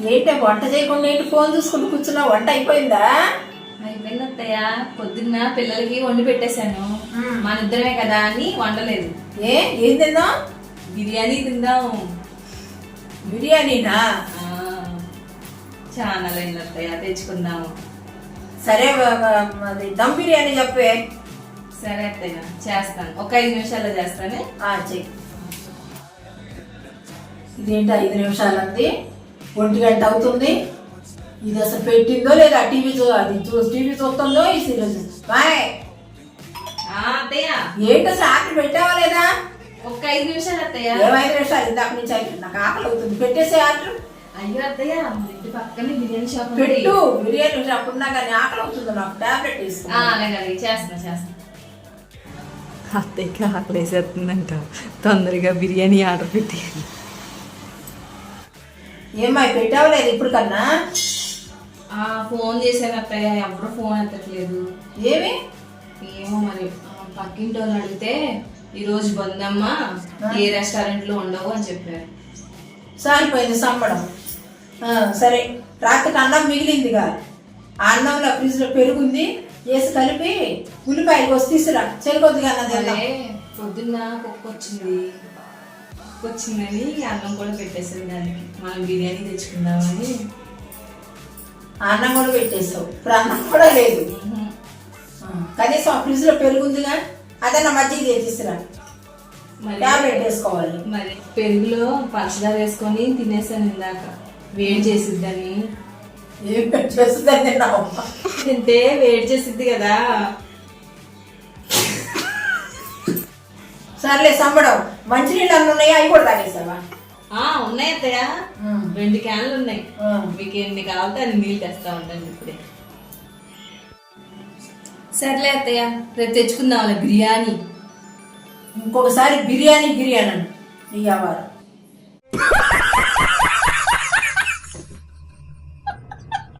ఏంటే వంట చేయకుండా ఏంటి ఫోన్ చూసుకుంటూ కూర్చున్నా వంట అయిపోయిందా? అయిపోయింది అత్తయ్య పొద్దున్న పిల్లలకి వండి పెట్టేశాను. మన ఇద్దరమే కదా అని వండలేదు. ఏ? ఏం తిందాం బిర్యానీ తిందాం. బిర్యానీనా? చాలా అయింది అత్తయ్య తెచ్చుకుందాము. సరే అది దమ్ బిర్యానీ చెప్పే. సరే అత్తయ్య చేస్తాను. ఒక ఐదు నిమిషాల్లో చేస్తాను? ఆ, చెయ్యి ఇదేంటి ఐదు నిమిషాలు అంది ఒంటి గంట అవుతుంది. ఇది అసలు పెట్టిందో లేదా టీవీ చూ అది చూ టీవీ చూస్తుందో ఈ సీరియల్ బాయ్. ఏంటి ఆకలి పెట్టావా లేదా? ఒక ఐదు నిమిషాలు అత్తయ్య. ఏమైదు నిమిషాలు? ఇందాక నుంచి అయిపోయింది నాకు ఆకలి అవుతుంది. పెట్టేసే ఆర్డర్. అయ్యో అత్తయ్య ఇంటి పక్కనే బిర్యానీ షాప్ ఉంది. పెట్టు. బిర్యానీ షాప్ ఉన్నా కానీ ఆకలి అవుతుంది. నాకు టాబ్లెట్ ఆ, తీసుకో అలాగే అలాగే చేస్తున్నా చేస్తున్నా. అత్తయ్యకి ఆకలేసేస్తుందంట తొందరగా బిర్యానీ ఆర్డర్ పెట్టి ఏమై పెట్టావా లేదు ఇప్పుడు కన్నా? ఆ, ఫోన్ చేశాను అత్తయ్య ఎవరు ఫోన్ ఎత్తట్లేదు. ఏమి? ఏమో మరి పక్కింటి వాళ్ళు అడిగితే ఈ రోజు బందమ్మ ఏ రెస్టారెంట్లో ఉండవు అని చెప్పారు. సారిపోయింది సంబడం. సరే రాత్రికి అన్నం మిగిలిందిగా. ఆ అన్నంలో ఫ్రిడ్జ్లో పెరుగుంది వేసి కలిపి ఉల్లిపాయలు కోసి తీసురా చెరుకొద్దిగా అన్నది పొద్దున్న కుక్క వచ్చింది. వచ్చిందని అన్నం కూడా పెట్టేసారు దానికి. మనం బిర్యానీ తెచ్చుకుందామని. అన్నం కూడా పెట్టేస్తావు ఇప్పుడు అన్నం కూడా లేదు. కనీసం ఆ ఫ్రిడ్జ్లో పెరుగుందిగా అదన్నా మజ్జిగ చేసిరా మరి టాబ్లెట్ వేసుకోవాలి. మరి పెరుగులో పంచదార వేసుకొని తినేసాను ఇందాక. వేడి చేసిద్దని. ఏం చేస్తుందని తిన్నావు తింటే వేడి చేసిద్ది కదా. సర్లే సంబడం. మంచినీళ్ళు అన్నీ ఉన్నాయా అవి కూడా తాగేసావా ఆ ఉన్నాయి అత్తయ్య. రెండు క్యాన్లు ఉన్నాయి. మీకు ఎన్ని కావాలంటే అన్ని నీళ్ళు తెస్తా ఉంటాను ఇప్పుడే. సర్లే అత్తయ్య రేపు తెచ్చుకుందాం బిర్యానీ. ఇంకొకసారి బిర్యానీ బిర్యానీ వ్యవహారం